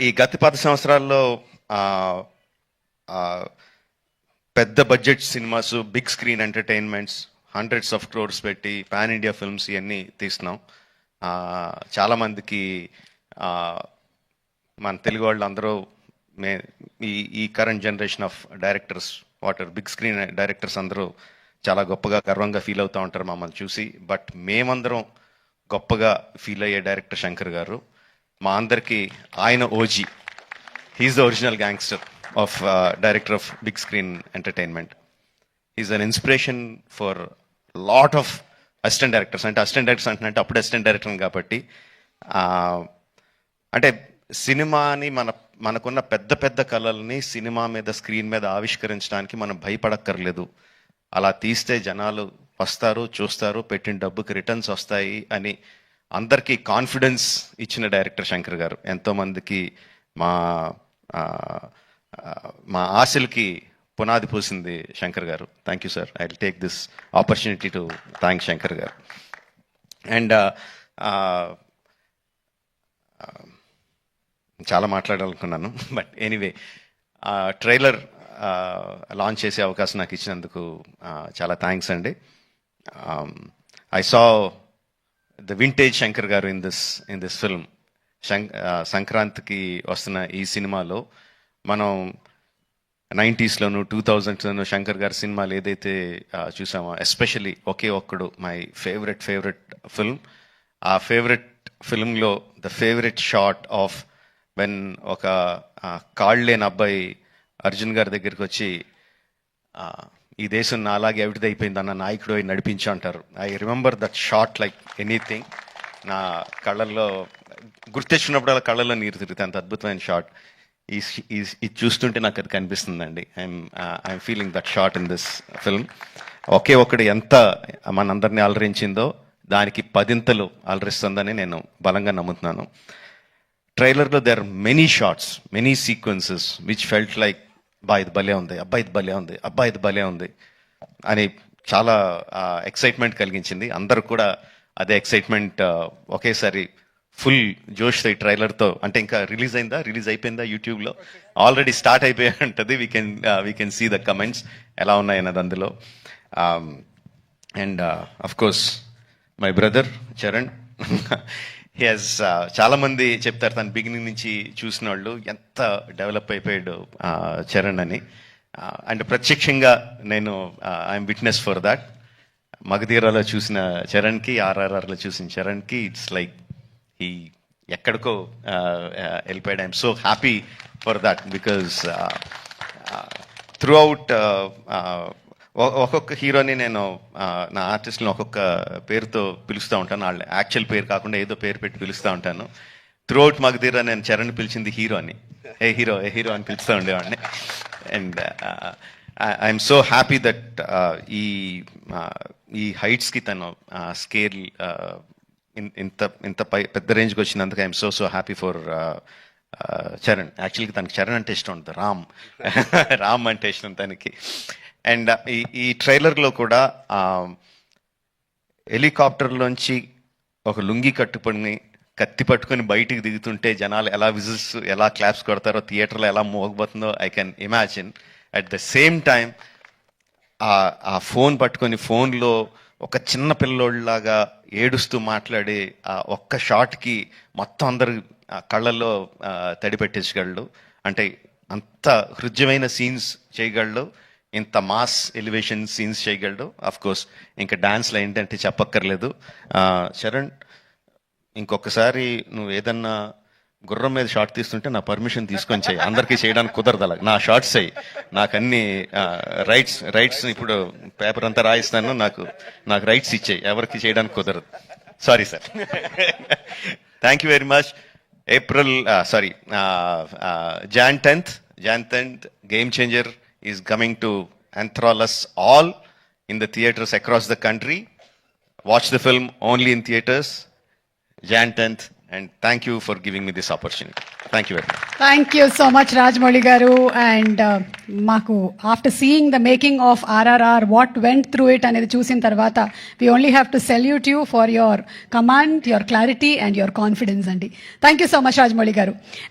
ఈ గత పది సంవత్సరాల్లో పెద్ద budget cinemas big screen entertainments hundreds of crores పెట్టి పాన్ ఇండియా ఫిల్మ్స్ ఇవన్నీ తీస్తున్నాం. చాలామందికి చాలా మందికి మన తెలుగు వాళ్ళు అందరూ మే ఈ ఈ current generation of directors water big screen directors అందరూ చాలా గొప్పగా గర్వంగా ఫీల్ అవుతూ ఉంటారు మమ్మల్ని చూసి. బట్ మేమందరం గొప్పగా ఫీల్ అయ్యే డైరెక్టర్ శంకర్ గారు. మా అందరికీ ఆయన OG. He is the original gangster of director of big screen entertainment is an inspiration for lot of assistant directors అంటే అసిస్టెంట్ డైరెక్టర్స్ అంటే అప్పుడు అసిస్టెంట్ డైరెక్టర్ కాబట్టి అంటే సినిమాని మన మనకున్న పెద్ద పెద్ద కళల్ని సినిమా మీద స్క్రీన్ మీద ఆవిష్కరించడానికి మనం భయపడక్కర్లేదు. అలా తీస్తే జనాలు వస్తారు చూస్తారు పెట్టిన డబ్బుకి రిటర్న్స్ వస్తాయి అని అందరికీ కాన్ఫిడెన్స్ ఇచ్చిన డైరెక్టర్ శంకర్ గారు. ఎంతోమందికి మా మా ఆశలకి పునాది పూసింది Shankar garu. Thank you sir I will take this opportunity to thank Shankar garu. And uh, చాలా మాట్లాడాలనుకున్నాను బట్ ఎనీవే ట్రైలర్ లాంచ్ చేసే అవకాశం నాకు ఇచ్చినందుకు చాలా థ్యాంక్స్ అండి. Um, I saw the vintage Shankar garu in this in this film సంక్రాంతికి వస్తున్న ఈ సినిమాలో మనం నైంటీస్లోను టూ థౌజండ్స్లోను శంకర్ గారి సినిమాలు ఏదైతే చూసామో especially Oke Okkadu my favourite favourite film ఆ favourite ఫిల్మ్లో the favourite shot of when ఒక కాళ్ళేని అబ్బాయి అర్జున్ గారి దగ్గరికి వచ్చి ఈ దేశం నా అలాగే అవిటిదైపోయింది అయిపోయింది అన్న నాయకుడు అయి నడిపించు అంటారు. I remember that shot like anything నా కళ్ళల్లో గుర్తెచ్చినప్పుడు కళ్ళల్లో నీరు తిరిగితే అంత అద్భుతమైన షార్ట్ ఈ ఇది చూస్తుంటే నాకు అది కనిపిస్తుందండి. I'm I'm feeling that shot in this film ఒకే ఒకటి ఎంత మనందరినీ అలరించిందో దానికి పదింతలు అలరిస్తుందని నేను బలంగా నమ్ముతున్నాను. ట్రైలర్లో there many shots many sequences which felt like అబ్బాయి ఇది భలే ఉంది అబ్బాయి ఇది భలే ఉంది అబ్బాయి ఇది భలే ఉంది అని చాలా ఎక్సైట్మెంట్ కలిగించింది. అందరూ కూడా అదే ఎక్సైట్మెంట్ ఒకేసారి ఫుల్ జోష్ ఈ ట్రైలర్తో అంటే ఇంకా రిలీజ్ అయిందా? రిలీజ్ అయిపోయిందా యూట్యూబ్లో ఆల్రెడీ స్టార్ట్ అయిపోయి ఉంటుంది we can we can see the comments ఎలా ఉన్నాయన్నది అందులో. And of course my brother Charan he has uh, చాలామంది చెప్తారు తన బిగినింగ్ నుంచి చూసిన వాళ్ళు ఎంత డెవలప్ అయిపోయాడు చరణ్ అని. అండ్ ప్రత్యక్షంగా నేను ఐఎమ్ విట్నెస్ ఫర్ దాట్ మగధీరాలో చూసిన చరణ్కి ఆర్ఆర్ఆర్లో చూసిన చరణ్కి ఇట్స్ లైక్ ఈ ఎక్కడికో వెళ్ళిపోయాడు. I'm so happy for that because throughout ఒక్కొక్క హీరోని నేను నా ఆర్టిస్ట్ని ఒక్కొక్క పేరుతో పిలుస్తూ ఉంటాను. వాళ్ళ యాక్చువల్ పేరు కాకుండా ఏదో పేరు పెట్టి పిలుస్తూ ఉంటాను. త్రూ అవుట్ మగధీర నేను చరణ్ పిలిచింది హీరో అని ఏ హీరో ఏ హీరో అని పిలుస్తూ ఉండేవాడిని. And I'm so happy that ఈ ఈ హైట్స్కి తను స్కేల్ ఇంత ఇంత పై పెద్ద రేంజ్కి వచ్చినందుకు I'm so so happy for Charan. యాక్చువల్గా తనకి చరణ్ అంటే ఇష్టం ఉంటుంది రామ్. రామ్ అంటే ఇష్టం తనకి. అండ్ uh, ఈ ఈ ట్రైలర్లో కూడా హెలికాప్టర్లోంచి ఒక లుంగి కట్టుకొని కత్తి పట్టుకొని బయటికి దిగుతుంటే జనాలు ఎలా విజిల్స్ ఎలా క్లాప్స్ కొడతారో థియేటర్లో ఎలా మోగబోతుందో I can imagine at the same time ఆ ఫోన్ పట్టుకొని ఫోన్లో ఒక చిన్న పిల్లోళ్ళలాగా ఏడుస్తూ మాట్లాడే ఆ ఒక్క షాట్కి మొత్తం అందరు ఆ కళ్ళల్లో తడిపెట్టించగలడు తడి అంటే అంత హృద్యమైన సీన్స్ చేయగలడు ఇంత మాస్ ఎలివేషన్ సీన్స్ చేయగలడు. అఫ్ కోర్స్ ఇంకా డాన్స్లో ఏంటంటే చెప్పక్కర్లేదు. శరణ్ ఇంకొకసారి నువ్వు ఏదన్నా గుర్రం మీద షార్ట్ తీస్తుంటే నా పర్మిషన్ తీసుకొని చేయి. అందరికీ చేయడానికి కుదరదు అలా నా షార్ట్స్ అయ్యి నాకు అన్ని రైట్స్ రైట్స్ ఇప్పుడు పేపర్ అంతా రాయిస్తాను. నాకు నాకు రైట్స్ ఇచ్చాయి. ఎవరికి చేయడానికి కుదరదు. Sorry sir thank you very much April sorry Jan tenth Jan tenth Game Changer is coming to enthral us all in the theatres across the country watch the film only in theatres Jan 10th, and thank you for giving me this opportunity thank you very much thank you so much Rajamouli garu and మాకు after seeing the making of RRR what went through it అనేది చూసిన తర్వాత we only have to salute you for your command your clarity and your confidence అండి thank you so much Rajamouli garu